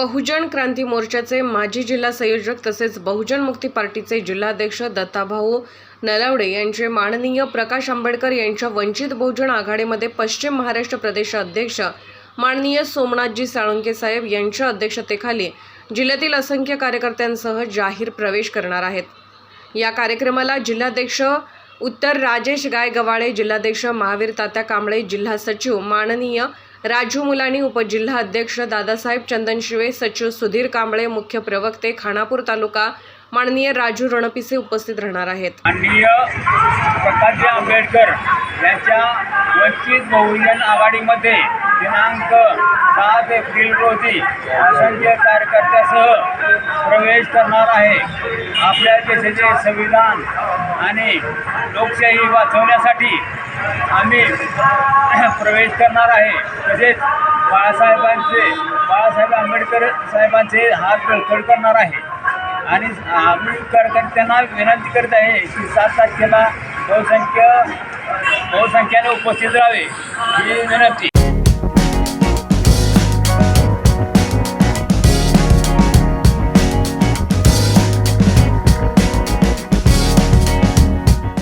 बहुजन क्रांती मोर्चाचे माजी जिल्हा संयोजक तसेच बहुजन मुक्ती पार्टीचे जिल्हाध्यक्ष दत्ताभाऊ नलावडे यांचे माननीय प्रकाश आंबेडकर यांच्या वंचित बहुजन आघाडीमध्ये पश्चिम महाराष्ट्र प्रदेश अध्यक्ष माननीय सोमनाथजी साळुंके साहेब यांच्या अध्यक्षतेखाली जिल्ह्यातील असंख्य कार्यकर्त्यांसह जाहीर प्रवेश करणार आहेत. या कार्यक्रमाला जिल्हाध्यक्ष उत्तर राजेश गायगवाळे जिल्हाध्यक्ष महावीर तात्या कांबळे जिल्हा सचिव माननीय राजू मुलानी उपजिल्हा अध्यक्ष दादासाहेब चंदनशिवे सचिव सुधीर कांबळे मुख्य प्रवक्ते खानापूर तालुका माननीय राजू रणपिसे उपस्थित राहणार आहेत. माननीय प्रकाशजी आंबेडकर यांच्या वंचित बहुजन आघाडीमध्ये दिनांक सात एप्रिल रोजी असंख्य कार्यकर्त्यासह प्रवेश करणार आहे. आपल्या देशाचे संविधान आणि लोकशाही वाचवण्यासाठी आम्ही प्रवेश करणार आहे. तसेच बाळासाहेबांचे बाळासाहेब आंबेडकर साहेबांचे हात बळकट करणार आहे. आणि आंबेडकरकर्त्यांना विनंती करत आहे की सात तारखेला बहुसंख्य बहुसंख्याने उपस्थित राहावे. ही विनंती.